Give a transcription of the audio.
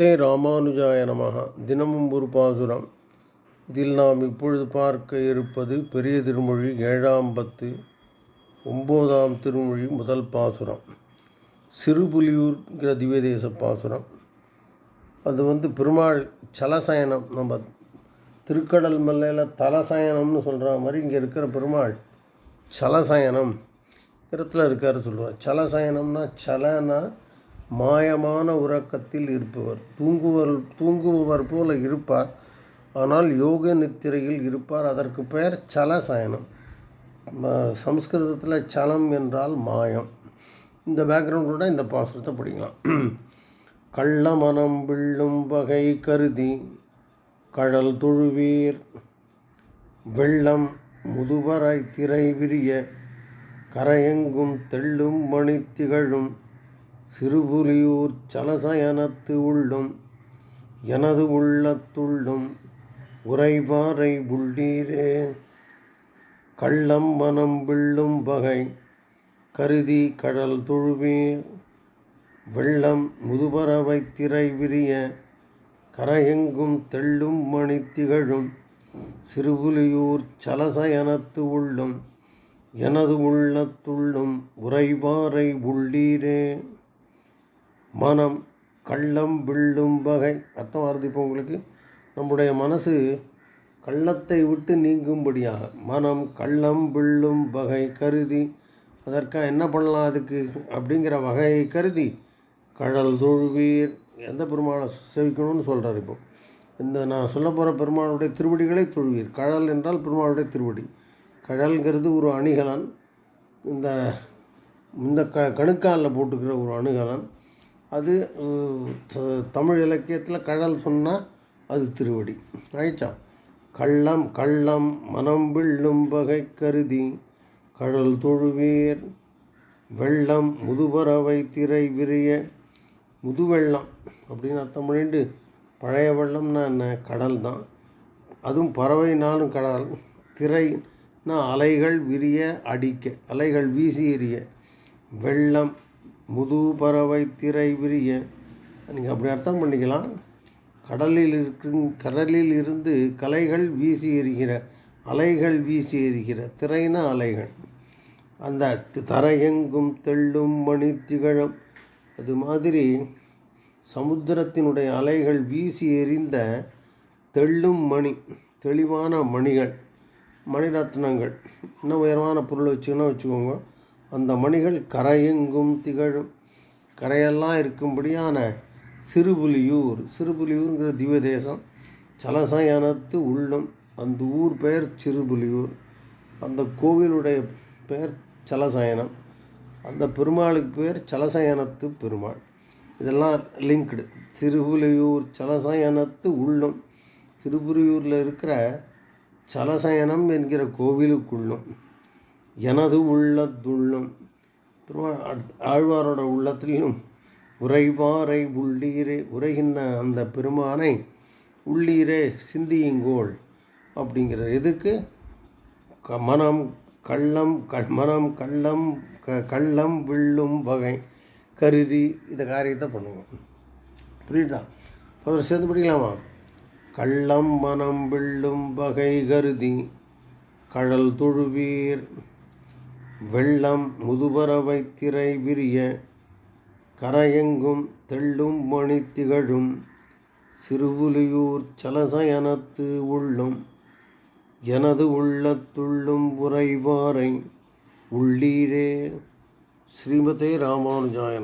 தே ராமானுஜாய நமக தினமும் ஒரு பாசுரம். இதில் நாம் இப்பொழுது பார்க்க இருப்பது பெரிய திருமொழி ஏழாம் பத்து ஒம்போதாம் திருமொழி முதல் பாசுரம். சிறுபுலியூர்ங்கிற திவ்யதேச பாசுரம். அது வந்து பெருமாள் சலசயனம். நம்ம திருக்கடல் மல்லையில் தலசயனம்னு சொல்கிற மாதிரி இங்கே இருக்கிற பெருமாள் சலசயனம் இடத்துல இருக்கார் சொல்கிறார் சலசயனம்னா சலனா மாயமான உறக்கத்தில் இருப்பவர். தூங்குவர் தூங்குபவர் போல இருப்பார். ஆனால் யோக நித்திரையில் இருப்பார். அதற்கு பெயர் சலசயனம். சம்ஸ்கிருதத்தில் சலம் என்றால் மாயம். இந்த பேக்ரவுண்டோட இந்த பாசுரத்தை படிக்கலாம். கள்ள மனம் விள்ளும் வகை கருதி கடல் தொழுவீர் வெள்ளம் முதுவரை திரை விரிய கரையெங்கும் தெள்ளும் மணி திகழும் சிறுபுலியூர் சலசயனத்து உள்ளும் எனது உள்ளத்துள்ளும் உறைவாரை புள்ளீரே கள்ளம் மனம் விள்ளும் வகை கருதி கடல் தொழுவீர். வெள்ளம் முதுபறவை திரை விரிய கரையெங்கும் தெள்ளும் மணி திகழும் சிறுபுலியூர் சலசயனத்து உள்ளும் எனது உள்ளத்துள்ளும் உறைவாரை உள்ளீரே. மனம் கள்ளம் வில்லும் வகை. அர்த்தம் வருது இப்போ உங்களுக்கு? நம்முடைய மனசு கள்ளத்தை விட்டு நீங்கும்படியாக. மனம் கள்ளம் வில்லும் வகை கருதி அதற்காக என்ன பண்ணலாம் அதுக்கு அப்படிங்கிற வகையை கருதி கடல் தொழுவீர். எந்த பெருமாளை சேவிக்கணும்னு சொல்கிறார் இப்போ. இந்த நான் சொல்ல போகிற பெருமாளுடைய திருவடிகளை தொழுவீர். கடல் என்றால் பெருமாளுடைய திருவடி. கடல்ங்கிறது ஒரு அணிகலன். இந்த இந்த க கணுக்காலில் போட்டுக்கிற ஒரு அணுகலன். அது த- தமிழ் இலக்கியத்தில் கடல் சொன்னால் அது திருவடி. ஆயிடுச்சா? கள்ளம் கள்ளம் மனம் விள்ளும் வகை கருதி கடல் தொழுவீர் வெள்ளம் முதுபறவை திரை விரிய முதுவெள்ளம் அப்படின்னு அர்த்தம் பண்ணிட்டு பழைய வெள்ளம்னா என்ன? கடல் தான். அதுவும் பறவைனாலும் கடல் திரைனா அலைகள் விரிய அடிக்க அலைகள் வீசி எறிய. வெள்ளம் முது பறவை திரை விரிய. நீங்கள் அப்படி அர்த்தம் பண்ணிக்கலாம். கடலில் இருக்கும் கடலில் இருந்து கலைகள் வீசி எறிகிற அலைகள் வீசி எறிகிற திரைனா அலைகள். அந்த தி- தரையெங்கும் தெள்ளும் மணி திகழும் அது மாதிரி சமுத்திரத்தினுடைய அலைகள் வீசி எறிந்த தெள்ளும் மணி தெளிவான மணிகள் மணிரத்னங்கள். இன்னும் உயரமான பொருள் வச்சுக்கணும் வச்சுக்கோங்க. அந்த மணிகள் கரையெங்கும் திகழும். கரையெல்லாம் இருக்கும்படியான சிறுபுலியூர். சிறுபுலியூருங்கிற திவ்ய தேசம் சலசயனத்து உள்ளம். அந்த ஊர் பெயர் சிறுபுலியூர். அந்த கோவிலுடைய பெயர் சலசயனம். அந்த பெருமாளுக்கு பேர் சலசயனத்து பெருமாள். இதெல்லாம் லிங்க்டு. சிறுபுலியூர் சலசயனத்து உள்ளம். சிறுபுலியூரில் இருக்கிற சலசயனம் என்கிற கோவிலுக்குள்ளும். எனது உள்ளத்துள்ளும். பெருமாள் அடுத்- ஆழ்வாரோட உள்ளத்திலும் உறைவாரை உள்ளீரே உரைகின்ற அந்த பெருமானை உள்ளீரே சிந்தியுங்கோள் அப்படிங்கிற எதுக்கு? க மனம் கள்ளம் க மனம் கள்ளம் க கள்ளம் வில்லும் வகை கருதி இந்த காரியத்தை பண்ணுவோம். புரியுதா? ஒரு சேர்ந்து படிக்கலாமா? கள்ளம் மனம் வில்லும் வகை கருதி கடல் தொழுவீர் வெள்ளம் முதுபறவை திரை விரிய கரையெங்கும் தெள்ளும் மணி திகழும் சிறுபுலியூர் சலசயனத்து உள்ளும் எனது உள்ளத்துள்ளும் உறைவாரை உள்ளீரே. ஸ்ரீமதே ராமானுஜாய